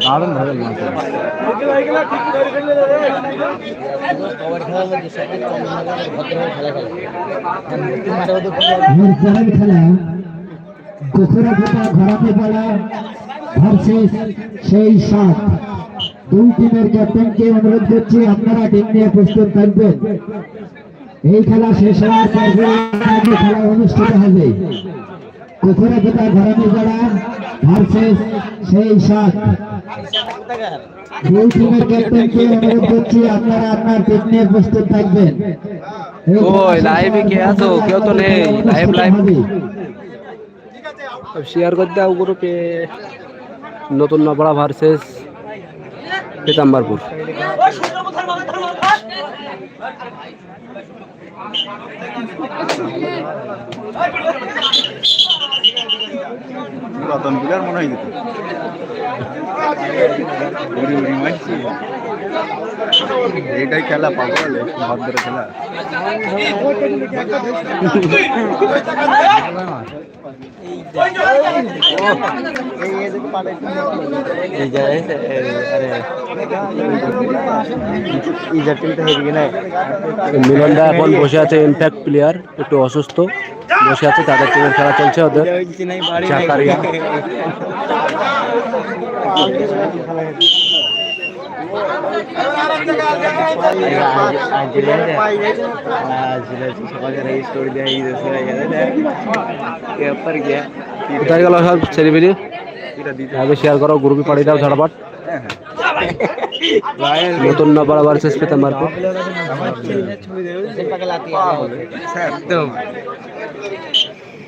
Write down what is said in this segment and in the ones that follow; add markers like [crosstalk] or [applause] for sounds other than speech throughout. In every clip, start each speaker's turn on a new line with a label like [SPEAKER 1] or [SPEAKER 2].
[SPEAKER 1] দারুণ ভাবে মাছ
[SPEAKER 2] নির্ধারণ খেলা গোখরা ফোটা ঘোরাতে পারা ভার্সেস সেই সাত দুই টিমের ক্যাপ্টেনকে অনুরোধ করছি আপনারা টিম নিয়ে প্রস্তুত থাকবেন এই খেলা শেষ হওয়ার পর খেলা অনুষ্ঠিত হবে কোখরা ফোটা ঘোরাতে পারা ভার্সেস সেই সাত দুই টিমের ক্যাপ্টেনকে অনুরোধ করছি আপনারা আপনার টিম নিয়ে প্রস্তুত থাকবেন
[SPEAKER 1] ওই, লাইভে কে আছো? কেউ তো নেই। Live, live. শেয়ার করে দাও গ্রুপে নতুন নবড়া ভার্সেস পিতাম্বরপুর।
[SPEAKER 3] রতন বিরার মনে হয় এইটাই খেলা পাগল ভদ্র খেলা। [laughs] [laughs]
[SPEAKER 1] মিলনদা এখন বসে আছে ইনফ্যাক্ট প্লেয়ার একটু অসুস্থ। বসে আছে, তাদের টিমের খেলা চলছে ওদের। জাকারিয়া কোথায় গেল সব শেয়ার করো গ্রুপে পাঠিয়ে দাও ঝাড়পাট নতুন নপাড়া ভার্সেস পিতাম্বরপুর
[SPEAKER 3] একদম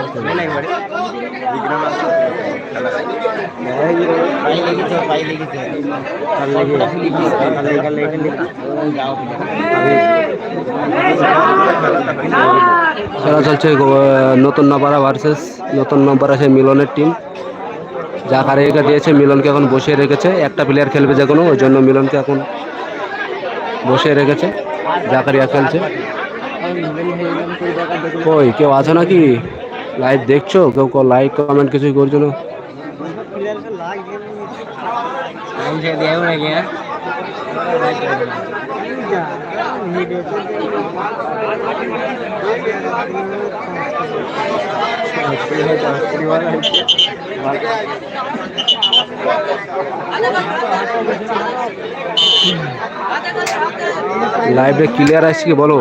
[SPEAKER 3] আছে, খেলা
[SPEAKER 1] চলছে নতুন নপাড়া ভার্সেস নতুন নপাড়া সেই মিলনের টিম যা জাকারিয়াকে দিয়েছে মিলনকে এখন বসিয়ে রেখেছে। একটা প্লেয়ার খেলবে যে কোনো ওই জন্য মিলনকে এখন বসিয়ে রেখেছে। জাকারিয়া খেলছে। কই কেউ আছো নাকি? লাইভ দেখছ? কেউ লাইক কমেন্ট কিছুই করছ না? লাইভে ক্লিয়ার আসছে কি? বলো।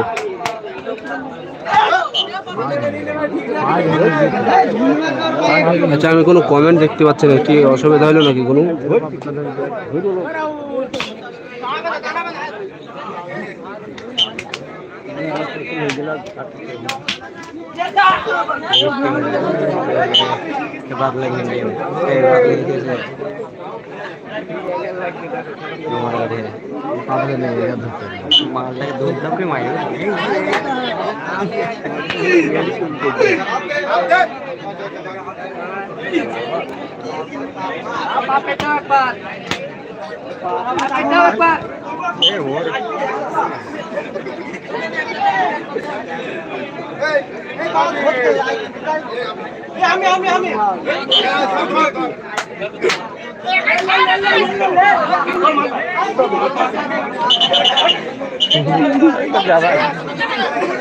[SPEAKER 1] আচ্ছা আমি কোনো কমেন্ট দেখতে পাচ্ছি না। কি অসুবিধা হলো নাকি কোনো? আমি আমি আমি Gracias.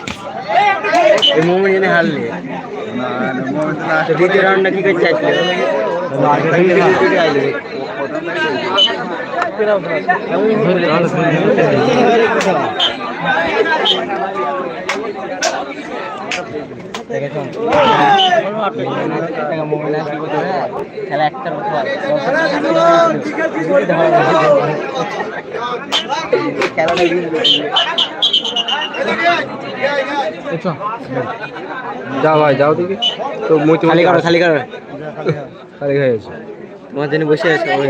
[SPEAKER 2] মোমেন্ট এনে হারলে
[SPEAKER 3] না না মোমেন্ট না
[SPEAKER 4] তো দ্বিতীয় রাউন্ডটা কি করতে আসলে খেলা একটার মতো খেলাটা
[SPEAKER 1] যাও ভাই যাও দেখি তো মুই
[SPEAKER 4] খালি করো খালি করো
[SPEAKER 1] খালি হয়ে গেছে
[SPEAKER 4] তোমার জন্য বসে আছে ওই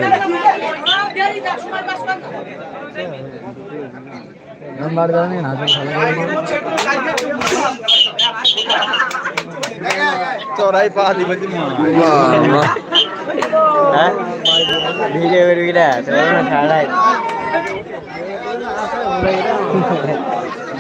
[SPEAKER 3] চড়াই পা দিবে যে
[SPEAKER 4] হ্যাঁ ভিডিও করে গিলা তোর না ছাড়াই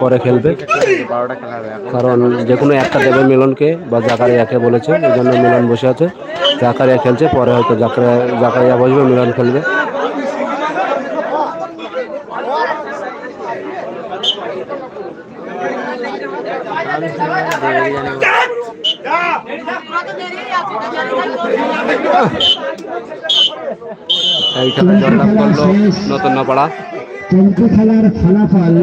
[SPEAKER 1] পরে খেলবে। কারণ যে কোনো একটা দেবে মিলনকে বা জাকারিয়াকে বলেছে, এই জন্য মিলন বসে আছে। জাকারিয়া খেলছে, পরে হয়তো জাকারিয়া জাকারিয়া বসবে, মিলন খেলবে। এই খেলা করল নতুন নপাড়া।
[SPEAKER 2] খেলার ফলাফল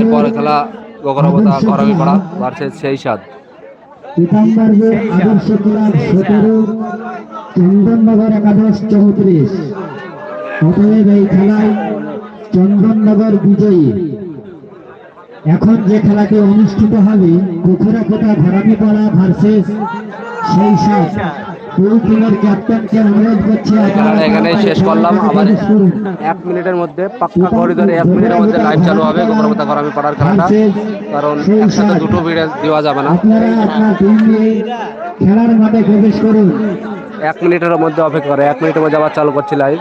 [SPEAKER 1] এরপরে খেলা গগরবতা গরমি পাড়া ভার্সেস সেই সাত
[SPEAKER 2] পিতাম্বরপুর আদর্শ ক্লাব সতেরো চন্দননগর একাদশ চৌত্রিশ। অতএব এই খেলায় চন্দননগর বিজয়ী। এখন যে খেলাটি অনুষ্ঠিত হবে কুকুরাকোটা ঘরামিপাড়া ভার্সেস সেই সাত
[SPEAKER 1] এখানেই শেষ করলাম। আবার এক মিনিটের মধ্যে পাক্কা করিডোরে এক মিনিটের মধ্যে লাইভ চালু হবে। গগরবতা গরমি পাড়ার খেলাটা। কারণ একসাথে দুটো ভিডিও দেওয়া যাবে না।
[SPEAKER 2] খেলার মাঠে প্রবেশ করুন।
[SPEAKER 1] এক মিনিটের মধ্যে অপেক্ষা করে। এক মিনিটের মধ্যে আবার চালু করছি লাইভ।